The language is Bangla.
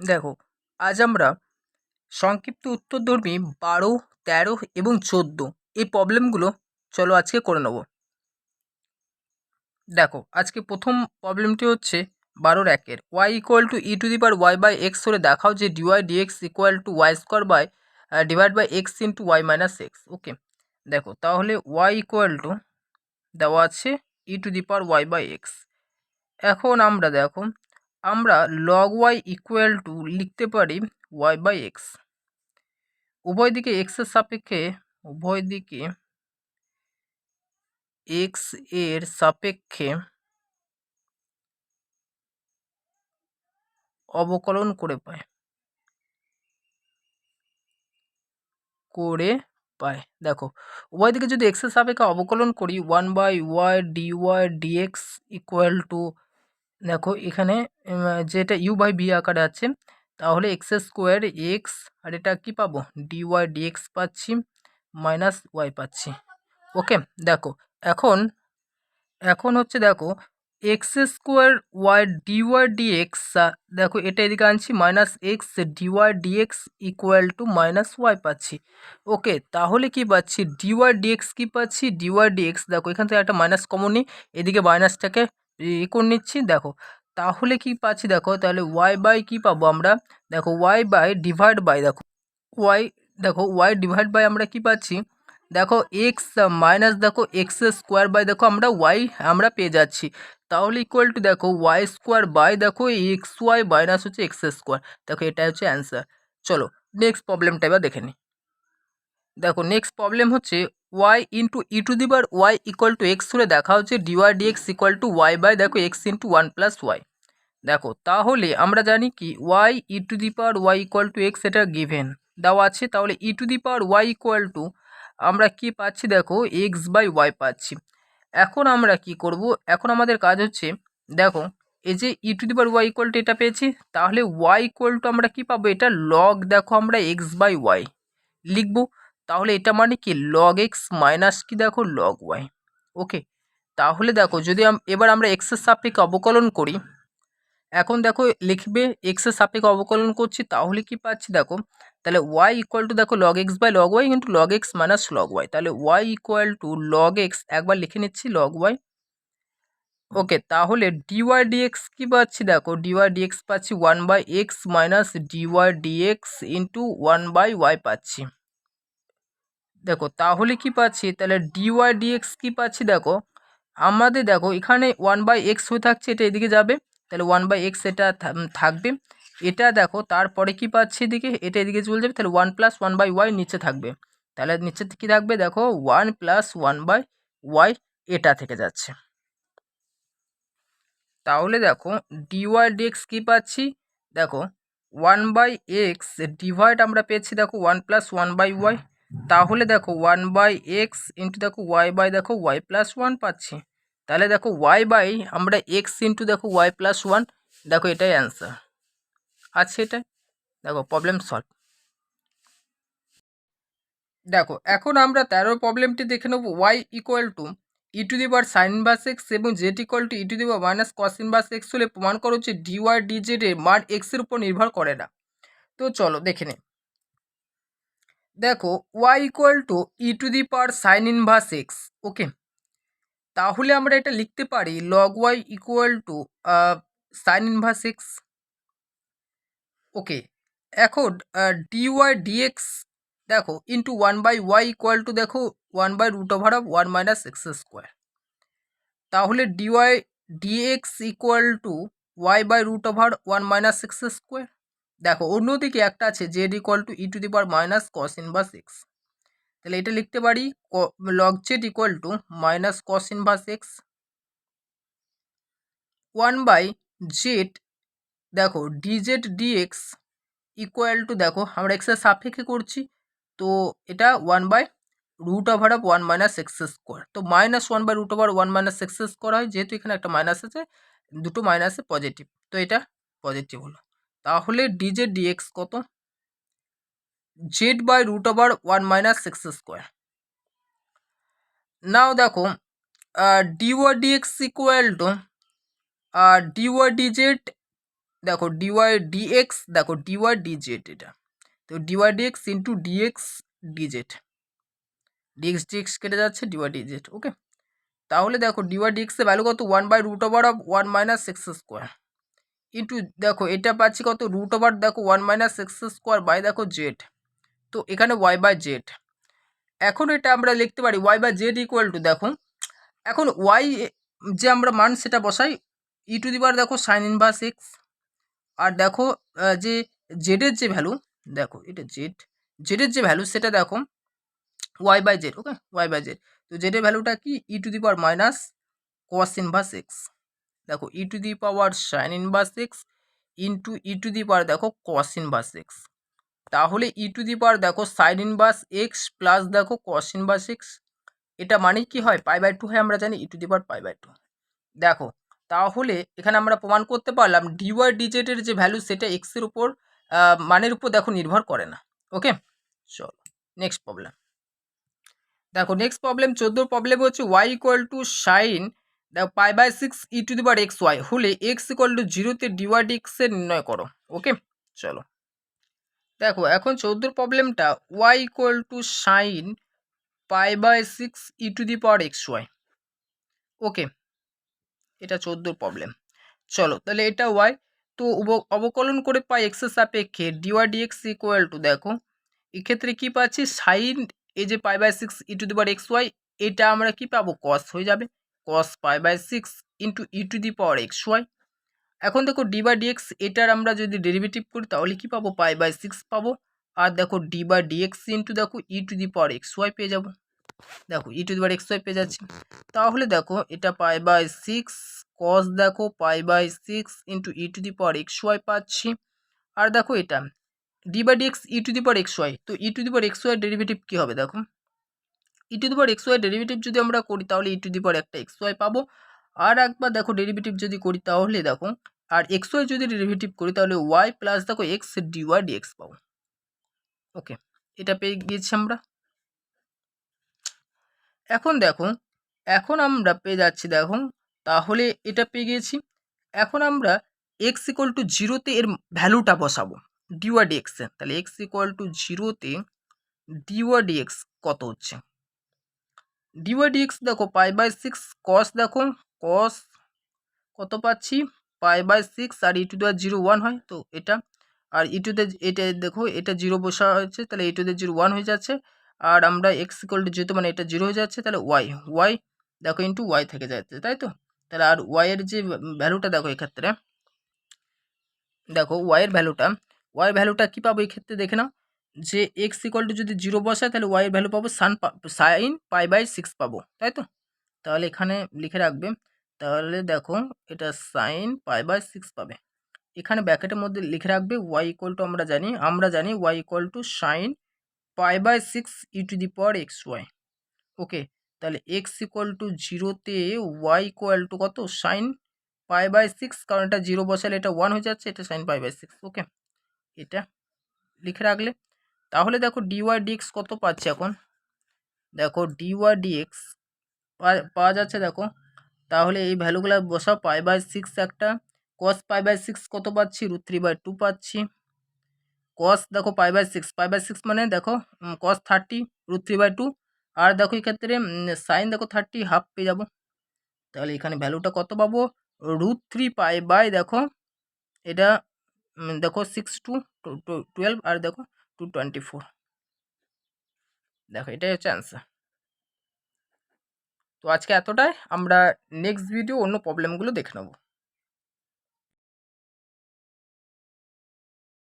দেখো, আজ আমরা সংক্ষিপ্ত উত্তরধর্মী বারো, তেরো এবং চোদ্দ এই প্রবলেমগুলো চলো আজকে করে নেব। দেখো, আজকে প্রথম প্রবলেমটি হচ্ছে বারোর একের। Y equal to e to the power Y by X হলে দেখাও যে D Y D X equal to Y square by divide by X into Y minus X okay দেখো, তাহলে ওয়াই ইকুয়াল টু দেওয়া আছে e to the power Y by X এখন আমরা দেখো আমরা লগ ওয়াই ইকুয়াল টু লিখতে পারি ওয়াই বাই এক্স উভয় দিকে এক্সের সাপেক্ষে, উভয় দিকে এক্সের সাপেক্ষে অবকলন করে পায়। করে পায়। দেখো, উভয় দিকে যদি এক্সের সাপেক্ষে অবকলন করি one by Y D Y D X equal to দেখো এখানে যেটা ইউ বাই বি আকারে আছে, তাহলে এক্স স্কোয়ার এক্স আর এটা কী পাবো? ডি ওয়াই ডিএক্স পাচ্ছি মাইনাস ওয়াই পাচ্ছি। ওকে দেখো, এখন এখন হচ্ছে দেখো X square Y D Y D X দেখো এটা এদিকে আনছি minus X D Y D X equal to minus Y পাচ্ছি। ওকে তাহলে কি পাচ্ছি? ডি ওয়াই ডিএক্স কী পাচ্ছি? ডি ওয়াই ডিএক্স দেখো এখান থেকে একটা মাইনাস কমন নিই, এদিকে মাইনাসটাকে ই করে নিচ্ছি, দেখো। তাহলে কি পাচ্ছি দেখো? তাহলে ওয়াই বাই কী পাবো আমরা? দেখো ওয়াই বাই ডিভাইড বাই দেখো ওয়াই দেখো ওয়াই ডিভাইড বাই আমরা কি পাচ্ছি? দেখো এক্স মাইনাস দেখো এক্স স্কোয়ার বাই দেখো, আমরা ওয়াই আমরা পেয়ে যাচ্ছি। তাহলে ইকুয়াল টু দেখো ওয়াই স্কোয়ার বাই দেখো এক্স ওয়াই মাইনাস হচ্ছে এক্স স্কোয়ার দেখো এটা হচ্ছে অ্যান্সার চলো নেক্সট প্রবলেমটা এবার দেখে নিই দেখো নেক্সট প্রবলেম হচ্ছে Y into e to the power Y equal to X হলে দেখা হচ্ছে D Y D X equal to Y by দেখো X into one plus Y দেখো, তাহলে আমরা জানি কি Y e to the power Y equal to X এটা গিভেন দেওয়া আছে, তাহলে e to the power Y equal to আমরা কি পাচ্ছি দেখো এক্স বাই ওয়াই পাচ্ছি। এখন আমরা কি করব, এখন আমাদের কাজ হচ্ছে, দেখো, এই যে e to the power Y equal to এটা পেয়েছি, তাহলে ওয়াই ইকুয়াল টু আমরা কি পাবো, এটা লগ দেখো আমরা এক্স বাই ওয়াই লিখব। তাহলে এটা মানে কি? লগ এক্স মাইনাস কি দেখো? লগ ওয়াই ওকে তাহলে দেখো, যদি এবার আমরা এক্সের সাপেক্ষে অবকলন করি, এখন দেখো লিখবে এক্সের সাপেক্ষে অবকলন করছি, তাহলে কি পাচ্ছি দেখো? তাহলে ওয়াই ইকুয়াল টু দেখো log X by log Y কিন্তু log X minus log Y তাহলে Y equal to log X একবার লিখে নিচ্ছি লগ ওয়াই ওকে তাহলে ডিওয়াই ডিএক্স কী পাচ্ছি দেখো? ডিওয়াই ডিএক্স পাচ্ছি one by X minus D Y D X into one by Y পাচ্ছি। দেখো, তাহলে কি পাচ্ছি? তাহলে ডিওয়াই ডিএক্স কী পাচ্ছি? দেখো, আমাদের দেখো, এখানে ওয়ান বাই এক্স হয়ে থাকছে, এটা এদিকে যাবে। তাহলে ওয়ান বাই এক্স এটা থাকবে। এটা দেখো, তারপরে কি পাচ্ছি এদিকে? এটা এদিকে চলে যাবে, তাহলে one plus one by Y নিচে থাকবে। তাহলে নিচে কী থাকবে? দেখো one plus one by Y এটা থেকে যাচ্ছে। তাহলে দেখো ডিওয়াই ডিএক্স কী পাচ্ছি? দেখো ওয়ান বাই এক্স ডিভাইড আমরা পেয়েছি, দেখো one plus one by Y তাহলে দেখো ওয়ান বাই এক্স ইন্টু দেখো ওয়াই বাই দেখো ওয়াই প্লাস ওয়ান পাচ্ছি। তাহলে দেখো ওয়াই বাই আমরা এক্স ইন্টু দেখো ওয়াই প্লাস ওয়ান দেখো এটাই অ্যান্সার আছে এটা? দেখো প্রবলেম সলভ দেখো, এখন আমরা তেরো প্রবলেমটি দেখে নেব Y equal to e to the power sine bus X এবং Z equal to e to the power minus cosine bus X হলে প্রমাণ করো যে ডি ওয়াই ডি জেড এর মান এক্সের উপর নির্ভর করে না। তো চলো দেখে নে। দেখো Y equal to e to the power sine inverse X okay তাহলে আমরা এটা লিখতে পারি log Y equal to sine inverse X okay এখন ডি ওয়াই ডিএক্স দেখো into one by Y equal to দেখো one by root over of one minus X square তাহলে D Y D X equal to Y by root over one minus X square দেখো, অন্যদিকে একটা আছে Z equal to e to the power minus cos inverse X তাহলে এটা লিখতে পারি log Z equal to minus cos inverse X one by Z দেখো D Z D X equal to দেখো, আমরা এক্সের সাপেক্ষে করছি, তো এটা one by root over of one minus x square তো minus one by root over one minus x square হয়, যেহেতু এখানে একটা মাইনাস আছে, দুটো মাইনাসে পজিটিভ তো এটা পজিটিভ হলো। তাহলে ডিজেড ডিএক্স কত? Z by root over one minus six square নাও দেখো dy dx equal to dy dz দেখো ডিওয়াই ডিএক্স দেখো ডিওয়াই ডিজেড এটা। তো dy dx into dx dz dx dx কেটে যাচ্ছে ডিওয়াই ডিজেড ওকে তাহলে দেখো ডিওয়াই ডিএক্সের ভ্যালু কত? One by root over of one minus x square into দেখো, এটা পাচ্ছি কত? রুট ওভার দেখো one minus x square by দেখো জেড তো এখানে ওয়াই বাই জেড এখন এটা আমরা লিখতে পারি y by z equal to দেখো, এখন ওয়াই যে আমরা মান সেটা বসাই ই টু দি বার দেখো সাইন ইনভার্স এক্স আর দেখো যে জেডের যে ভ্যালু দেখো, এটা জেড জেডের যে ভ্যালু সেটা দেখো y by z okay y by z তো জেডের ভ্যালুটা কি? E to the minus cos inverse x দেখো e to the power sine inverse x into e to the power দেখো কস ইনভার্স এক্স তাহলে ই টু দি পাওয়ার দেখো সাইন ইনভার্স এক্স প্লাস দেখো কস ইনভার্স এক্স এটা মানে কি হয়? পাই বাই টু হয় আমরা জানি e to the power pi by two দেখো, তাহলে এখানে আমরা প্রমাণ করতে পারলাম ডিওয়াই ডিজেটের যে ভ্যালু সেটা এক্সের উপর মানের উপর দেখো নির্ভর করে না। ওকে চলো নেক্সট প্রবলেম দেখো নেক্সট প্রবলেম চোদ্দোর প্রবলেম হচ্ছে y equal to sine pi by six e to the power x y হলে এক্স ইকুয়াল টু জিরোতে ডিওয়াই ডিক্সের নির্ণয় করো ওকে চলো। দেখো, এখন চোদ্দোর প্রবলেমটা y equal to sine pi by six e to the power x y okay এটা চোদ্দোর প্রবলেম চলো, তাহলে এটা ওয়াই তো অবকলন করে পাই এক্সের সাপেক্ষে ডিওয়াই ডিএক্স ইকুয়াল টু দেখো, এক্ষেত্রে কি পাচ্ছি? সাইন এই যে pi by six e to the power x y এটা আমরা কি পাবো? কস হয়ে যাবে। Cos pi by six into e to the power x y এখন দেখো ডি বাই ডিএক্স এটার আমরা যদি ডেরিভেটিভ করি, তাহলে কি পাবো? পাই বাই সিক্স পাবো। আর দেখো ডি বাই ডিএক্স ইন্টু দেখো e to the power x y পেয়ে যাব। দেখো e to the power x y পেয়ে যাচ্ছি। তাহলে দেখো এটা পাই বাই সিক্স কস দেখো pi by six into e to the power x y পাচ্ছি। আর দেখো এটা d by dx e to the power x y তো e to the power x y derivative কী হবে দেখো? E to the x y derivative যদি আমরা করি, তাহলে ই টু দি একটা এক্স ওয়াই পাবো। আর একবার দেখো ডেরিভেটিভ যদি করি, তাহলে দেখো, আর এক্স ওয়াই যদি ডেরিভেটিভ করি, তাহলে ওয়াই প্লাস দেখো এক্স ডি ওয়াই ডিএক্স পাবো। ওকে এটা পেয়ে গিয়েছি আমরা। এখন দেখো, এখন আমরা পেয়ে যাচ্ছি দেখো, তাহলে এটা পেয়ে গিয়েছি। এখন আমরা এক্স ইকুয়াল টু জিরোতে এর ভ্যালুটা বসাবো ডিওয়া ডিএক্সে তাহলে এক্স ইকুয়াল টু জিরোতে ডিওয়া ডিএক্স কত হচ্ছে? ডিওয়া ডিএক্স দেখো, পাই বাই সিক্স কস দেখো কস কত পাচ্ছি? পাই বাই সিক্স আর ই টু দেওয়ার জিরো ওয়ান হয়, তো এটা। আর ই টু এটা দেখো, এটা জিরো বসা হয়েছে, তাহলে e to the zero one হয়ে যাচ্ছে। আর আমরা এক্স ইকুয়াল যেহেতু মানে এটা জিরো হয়ে যাচ্ছে, তাহলে ওয়াই ওয়াই দেখো ইন্টু ওয়াই থেকে যাচ্ছে, তাই তো? তাহলে আর ওয়াইয়ের যে ভ্যালুটা দেখো এক্ষেত্রে, দেখো ওয়াইয়ের ভ্যালুটা ওয়াইয়ের ভ্যালুটা কী পাবো এই ক্ষেত্রে দেখে নাও। যে এক্স ইকুয়াল টু যদি জিরো বসায়, তাহলে ওয়াইয়ের ভ্যালু পাবো সান সাইন পাই বাই সিক্স পাবো, তাই তো? তাহলে এখানে লিখে রাখবে, তাহলে দেখো এটা সাইন পাই বাই সিক্স পাবে। এখানে ব্যাকেটের মধ্যে লিখে রাখবে ওয়াই ইকুয়াল টু আমরা জানি আমরা জানি y equal to sine pi by six e to the power x y okay তাহলে এক্স ইকুয়াল টু জিরোতে ওয়াই ইকুয়াল টু কত? সাইন পাই বাই সিক্স কারণ এটা জিরো বসালে এটা ওয়ান হয়ে যাচ্ছে, এটা sine pi by six okay এটা লিখে রাখলে তাহলে দেখো ডিওয়াই ডিএক্স কত পাচ্ছে এখন? দেখো ডিওয়াই ডিএক্স পাওয়া যাচ্ছে দেখো, তাহলে এই ভ্যালুগুলো বসাও, পাই বাই সিক্স একটা কস পাই বাই সিক্স কত পাচ্ছি? রুট থ্রি বাই টু পাচ্ছি। কস দেখো pi by six, pi by six মানে দেখো cos thirty, root three by two, আর দেখো এক্ষেত্রে সাইন দেখো থার্টি, হাফ পেয়ে যাব। তাহলে এখানে ভ্যালুটা কত পাবো? রুট থ্রি পাই বাই দেখো, এটা দেখো সিক্স টু, টুয়েলভ, আর দেখো টু টোয়েন্টি ফোর দেখো, এটাই হচ্ছে অ্যান্সার তো আজকে এতটাই, আমরা নেক্সট ভিডিও অন্য প্রবলেমগুলো দেখে নেব।